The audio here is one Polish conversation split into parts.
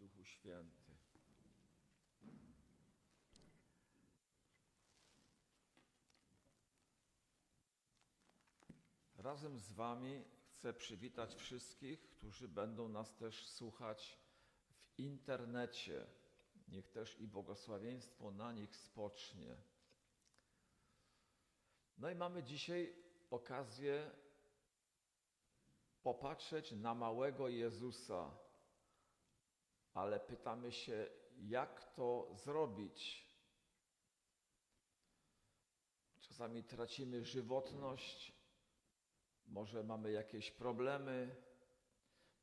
Duchu Święty. Razem z Wami chcę przywitać wszystkich, którzy będą nas też słuchać w internecie. Niech też i błogosławieństwo na nich spocznie. No i mamy dzisiaj okazję popatrzeć na małego Jezusa, ale pytamy się, jak to zrobić? Czasami tracimy żywotność, może mamy jakieś problemy,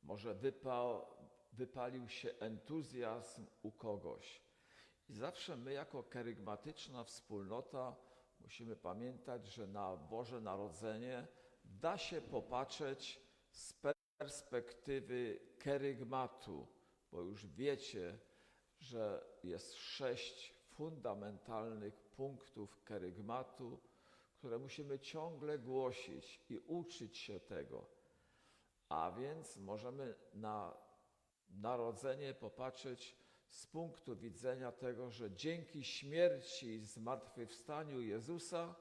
może wypał, wypalił się entuzjazm u kogoś. I zawsze my, jako kerygmatyczna wspólnota, musimy pamiętać, że na Boże Narodzenie da się popatrzeć z perspektywy kerygmatu, bo już wiecie, że jest sześć fundamentalnych punktów kerygmatu, które musimy ciągle głosić i uczyć się tego. A więc możemy na narodzenie popatrzeć z punktu widzenia tego, że dzięki śmierci i zmartwychwstaniu Jezusa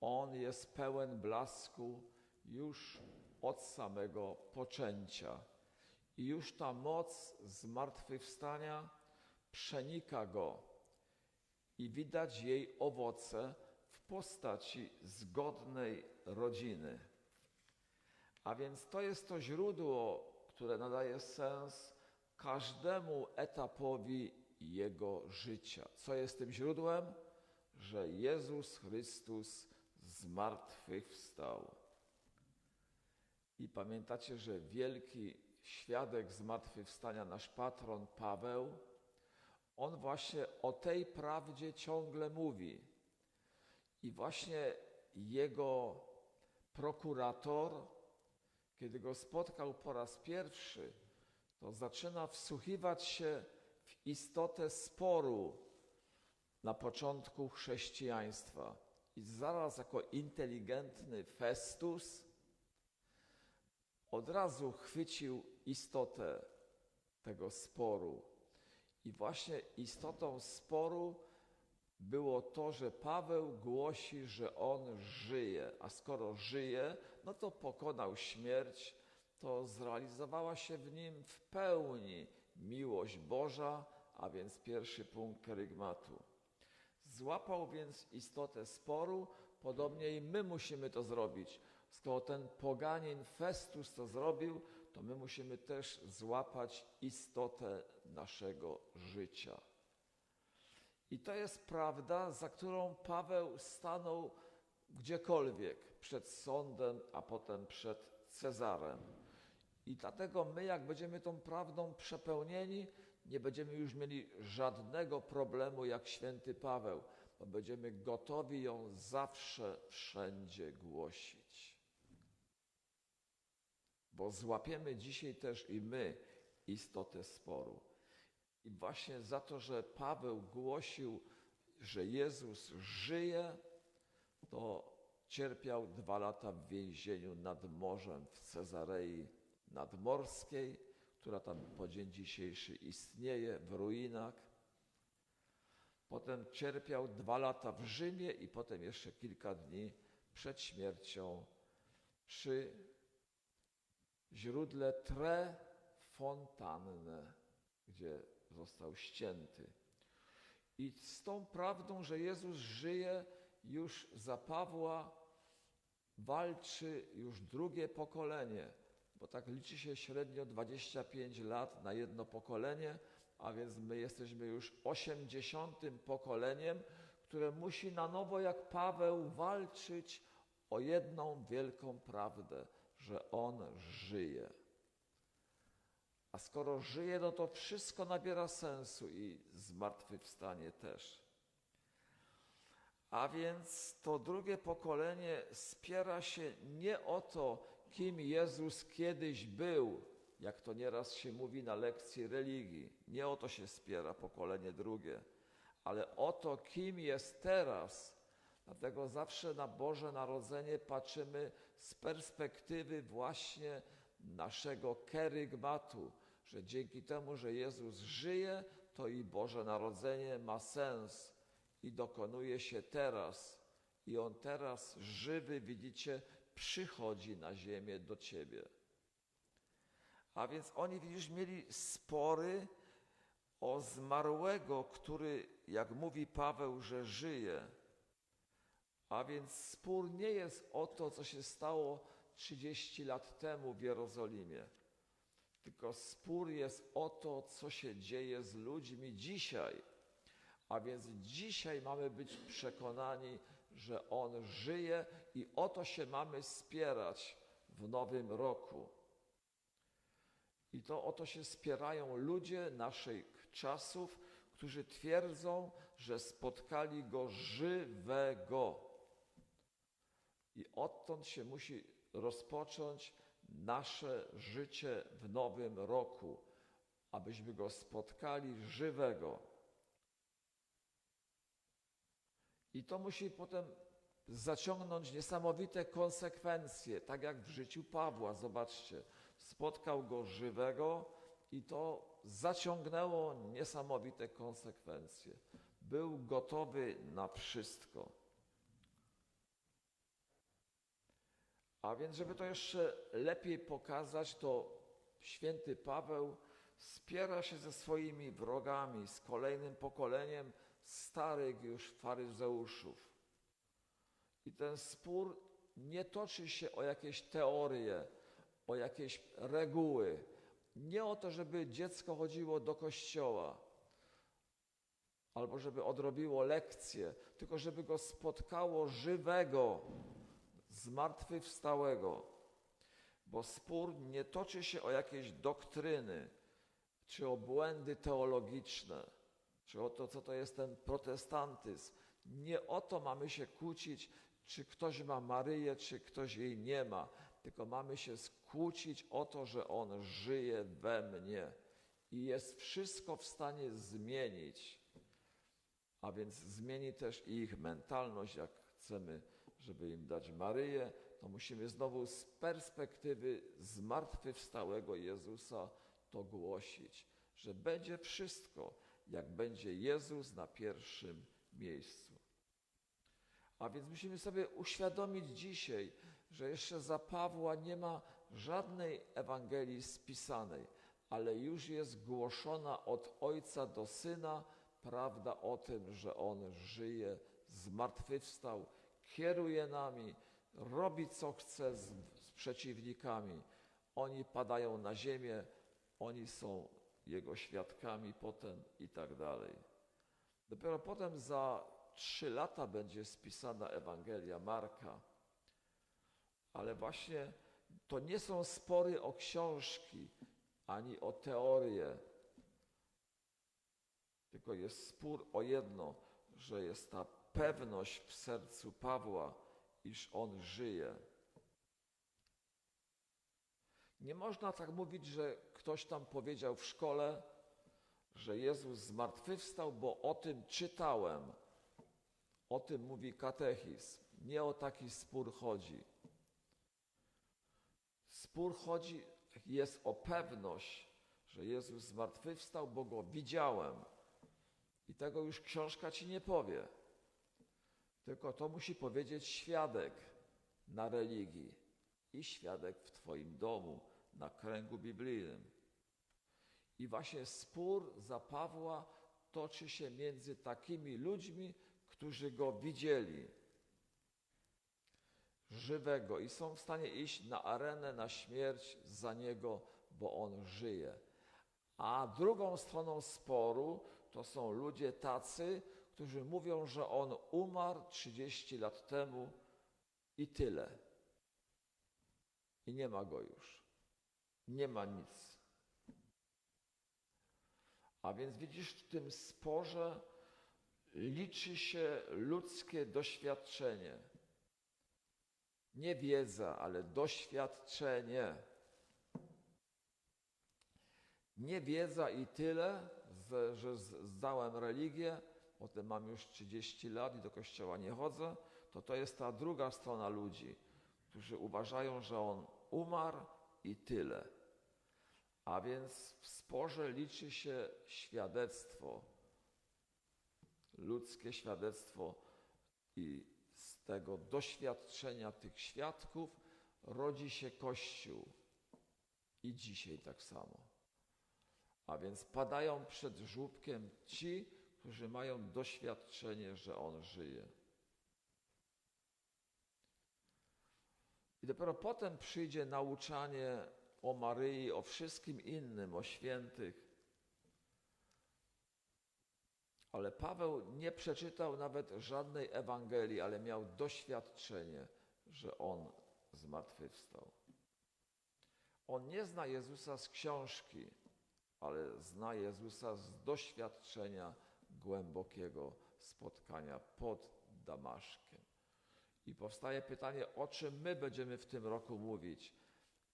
On jest pełen blasku już od samego poczęcia. I już ta moc zmartwychwstania przenika Go i widać jej owoce w postaci zgodnej rodziny. A więc to jest to źródło, które nadaje sens każdemu etapowi jego życia. Co jest tym źródłem? Że Jezus Chrystus zmartwychwstał. I pamiętacie, że wielki świadek zmartwychwstania, nasz patron Paweł, on właśnie o tej prawdzie ciągle mówi. I właśnie jego prokurator, kiedy go spotkał po raz pierwszy, to zaczyna wsłuchiwać się w istotę sporu na początku chrześcijaństwa. I zaraz jako inteligentny Festus od razu chwycił istotę tego sporu. I właśnie istotą sporu było to, że Paweł głosi, że on żyje, a skoro żyje, no to pokonał śmierć, to zrealizowała się w nim w pełni miłość Boża, a więc pierwszy punkt kerygmatu. Złapał więc istotę sporu, podobnie i my musimy to zrobić. Skoro ten poganin Festus to zrobił, to my musimy też złapać istotę naszego życia. I to jest prawda, za którą Paweł stanął gdziekolwiek, przed sądem, a potem przed Cezarem. I dlatego my, jak będziemy tą prawdą przepełnieni, nie będziemy już mieli żadnego problemu jak święty Paweł, bo będziemy gotowi ją zawsze, wszędzie głosić. Bo złapiemy dzisiaj też i my istotę sporu. I właśnie za to, że Paweł głosił, że Jezus żyje, to cierpiał dwa lata w więzieniu nad morzem w Cezarei Nadmorskiej, która tam po dzień dzisiejszy istnieje w ruinach. Potem cierpiał dwa lata w Rzymie i potem jeszcze kilka dni przed śmiercią przy źródle Tre Fontanne, gdzie został ścięty. I z tą prawdą, że Jezus żyje, już za Pawła walczy już drugie pokolenie, bo tak liczy się średnio 25 lat na jedno pokolenie, a więc my jesteśmy już 80 pokoleniem, które musi na nowo jak Paweł walczyć o jedną wielką prawdę, że On żyje. A skoro żyje, no to wszystko nabiera sensu i zmartwychwstanie też. A więc to drugie pokolenie spiera się nie o to, kim Jezus kiedyś był, jak to nieraz się mówi na lekcji religii. Nie o to się spiera pokolenie drugie, ale o to, kim jest teraz. Dlatego zawsze na Boże Narodzenie patrzymy z perspektywy właśnie naszego kerygmatu, że dzięki temu, że Jezus żyje, to i Boże Narodzenie ma sens i dokonuje się teraz. I On teraz żywy, widzicie, przychodzi na ziemię do Ciebie. A więc oni, widzisz, mieli spory o zmarłego, który, jak mówi Paweł, że żyje. A więc spór nie jest o to, co się stało 30 lat temu w Jerozolimie, tylko spór jest o to, co się dzieje z ludźmi dzisiaj. A więc dzisiaj mamy być przekonani, że On żyje i o to się mamy spierać w nowym roku. I to o to się spierają ludzie naszych czasów, którzy twierdzą, że spotkali Go żywego. I odtąd się musi rozpocząć nasze życie w nowym roku, abyśmy Go spotkali żywego. I to musi potem zaciągnąć niesamowite konsekwencje, tak jak w życiu Pawła. Zobaczcie, spotkał go żywego i to zaciągnęło niesamowite konsekwencje. Był gotowy na wszystko. A więc, żeby to jeszcze lepiej pokazać, to święty Paweł spiera się ze swoimi wrogami, z kolejnym pokoleniem starych już faryzeuszów. I ten spór nie toczy się o jakieś teorie, o jakieś reguły. Nie o to, żeby dziecko chodziło do kościoła albo żeby odrobiło lekcje, tylko żeby go spotkało żywego, zmartwychwstałego. Bo spór nie toczy się o jakieś doktryny czy o błędy teologiczne, czy o to, co to jest ten protestantyzm. Nie o to mamy się kłócić, czy ktoś ma Maryję, czy ktoś jej nie ma, tylko mamy się skłócić o to, że On żyje we mnie i jest wszystko w stanie zmienić. A więc zmieni też ich mentalność, jak chcemy, żeby im dać Maryję, to musimy znowu z perspektywy zmartwychwstałego Jezusa to głosić, że będzie wszystko, jak będzie Jezus na pierwszym miejscu. A więc musimy sobie uświadomić dzisiaj, że jeszcze za Pawła nie ma żadnej Ewangelii spisanej, ale już jest głoszona od Ojca do Syna prawda o tym, że On żyje, zmartwychwstał, kieruje nami, robi co chce z, z przeciwnikami. Oni padają na ziemię, oni są Jego świadkami potem i tak dalej. Dopiero potem za trzy lata będzie spisana Ewangelia Marka. Ale właśnie to nie są spory o książki ani o teorie, tylko jest spór o jedno, że jest ta pewność w sercu Pawła, iż on żyje. Nie można tak mówić, że ktoś tam powiedział w szkole, że Jezus zmartwychwstał, bo o tym czytałem. O tym mówi katechizm. Nie o taki spór chodzi. Spór chodzi, jest o pewność, że Jezus zmartwychwstał, bo go widziałem. I tego już książka ci nie powie. Tylko to musi powiedzieć świadek na religii i świadek w Twoim domu, na kręgu biblijnym. I właśnie spór za Pawła toczy się między takimi ludźmi, którzy go widzieli żywego i są w stanie iść na arenę, na śmierć za niego, bo on żyje. A drugą stroną sporu to są ludzie tacy, którzy mówią, że on umarł 30 lat temu i tyle. I nie ma go już. Nie ma nic. A więc widzisz, w tym sporze liczy się ludzkie doświadczenie. Nie wiedza, ale doświadczenie. Nie wiedza i tyle, że zdałem religię, potem mam już 30 lat i do kościoła nie chodzę, to to jest ta druga strona ludzi, którzy uważają, że on umarł i tyle. A więc w sporze liczy się świadectwo, ludzkie świadectwo i z tego doświadczenia tych świadków rodzi się Kościół. I dzisiaj tak samo. A więc padają przed żłóbkiem ci, którzy mają doświadczenie, że On żyje. I dopiero potem przyjdzie nauczanie o Maryi, o wszystkim innym, o świętych. Ale Paweł nie przeczytał nawet żadnej Ewangelii, ale miał doświadczenie, że On zmartwychwstał. On nie zna Jezusa z książki, ale zna Jezusa z doświadczenia głębokiego spotkania pod Damaszkiem. I powstaje pytanie, o czym my będziemy w tym roku mówić.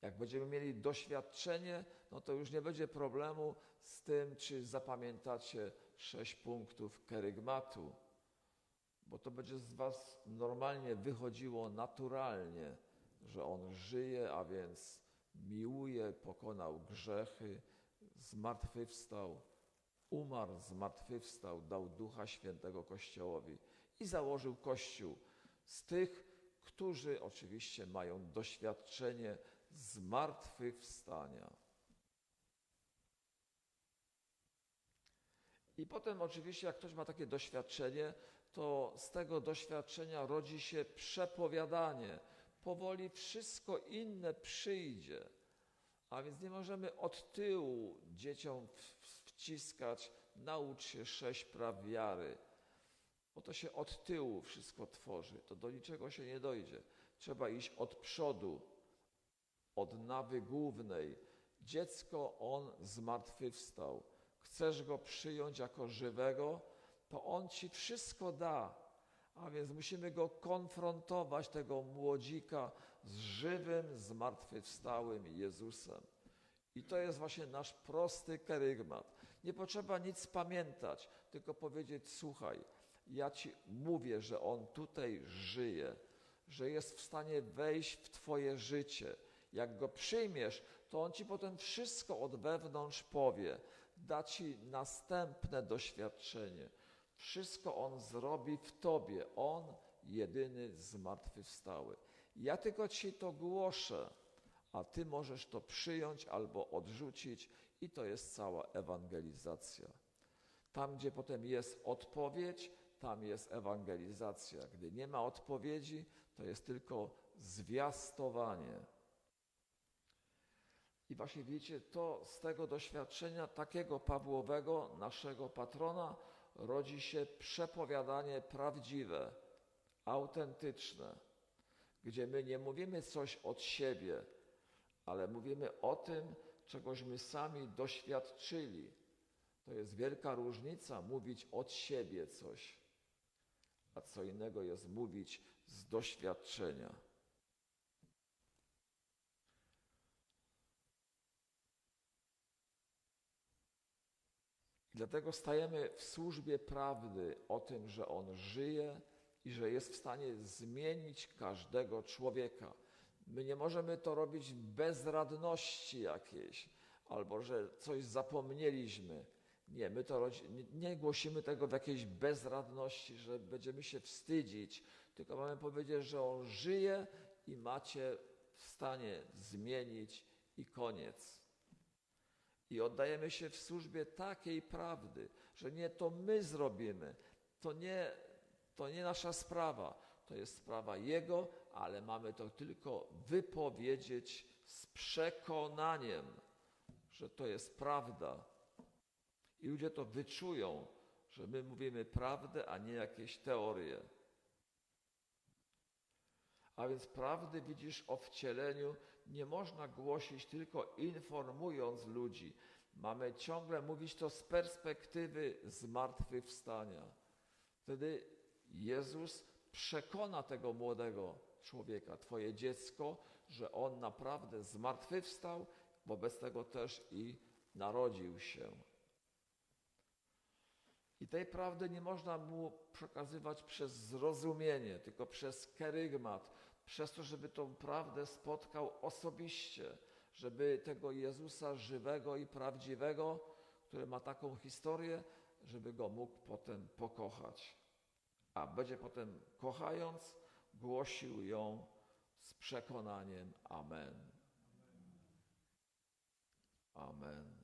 Jak będziemy mieli doświadczenie, no to już nie będzie problemu z tym, czy zapamiętacie sześć punktów kerygmatu, bo to będzie z Was normalnie wychodziło naturalnie, że On żyje, a więc miłuje, pokonał grzechy, zmartwychwstał, umarł, zmartwychwstał, dał Ducha Świętego Kościołowi i założył Kościół z tych, którzy oczywiście mają doświadczenie zmartwychwstania. I potem oczywiście, jak ktoś ma takie doświadczenie, to z tego doświadczenia rodzi się przepowiadanie. Powoli wszystko inne przyjdzie. A więc nie możemy od tyłu dzieciom wciskać, naucz się sześć praw wiary. Bo to się od tyłu wszystko tworzy. To do niczego się nie dojdzie. Trzeba iść od przodu, od nawy głównej. Dziecko on zmartwychwstał. Chcesz go przyjąć jako żywego, to on ci wszystko da. A więc musimy go konfrontować, tego młodzika, z żywym, zmartwychwstałym Jezusem. I to jest właśnie nasz prosty kerygmat. Nie potrzeba nic pamiętać, tylko powiedzieć: Słuchaj, ja ci mówię, że on tutaj żyje, że jest w stanie wejść w Twoje życie. Jak go przyjmiesz, to on ci potem wszystko od wewnątrz powie, da ci następne doświadczenie. Wszystko on zrobi w Tobie. On jedyny zmartwychwstały. Ja tylko Ci to głoszę, a Ty możesz to przyjąć albo odrzucić, i to jest cała ewangelizacja. Tam, gdzie potem jest odpowiedź, tam jest ewangelizacja. Gdy nie ma odpowiedzi, to jest tylko zwiastowanie. I właśnie wiecie, to z tego doświadczenia takiego Pawłowego, naszego patrona, rodzi się przepowiadanie prawdziwe, autentyczne, gdzie my nie mówimy coś od siebie, ale mówimy o tym, czegośmy sami doświadczyli. To jest wielka różnica mówić od siebie coś, a co innego jest mówić z doświadczenia. Dlatego stajemy w służbie prawdy o tym, że On żyje i że jest w stanie zmienić każdego człowieka. My nie możemy to robić bez radności jakiejś, albo że coś zapomnieliśmy. Nie, my to nie głosimy tego w jakiejś bezradności, że będziemy się wstydzić, tylko mamy powiedzieć, że On żyje i macie w stanie zmienić i koniec. I oddajemy się w służbie takiej prawdy, że nie to my zrobimy, to nie, to nie nasza sprawa, to jest sprawa Jego, ale mamy to tylko wypowiedzieć z przekonaniem, że to jest prawda. I ludzie to wyczują, że my mówimy prawdę, a nie jakieś teorie. A więc prawdy widzisz o wcieleniu nie można głosić tylko informując ludzi. Mamy ciągle mówić to z perspektywy zmartwychwstania. Wtedy Jezus przekona tego młodego człowieka, Twoje dziecko, że on naprawdę zmartwychwstał, wobec tego też i narodził się. I tej prawdy nie można mu przekazywać przez zrozumienie, tylko przez kerygmat, przez to, żeby tą prawdę spotkał osobiście, żeby tego Jezusa żywego i prawdziwego, który ma taką historię, żeby go mógł potem pokochać. A będzie potem kochając, głosił ją z przekonaniem Amen. Amen.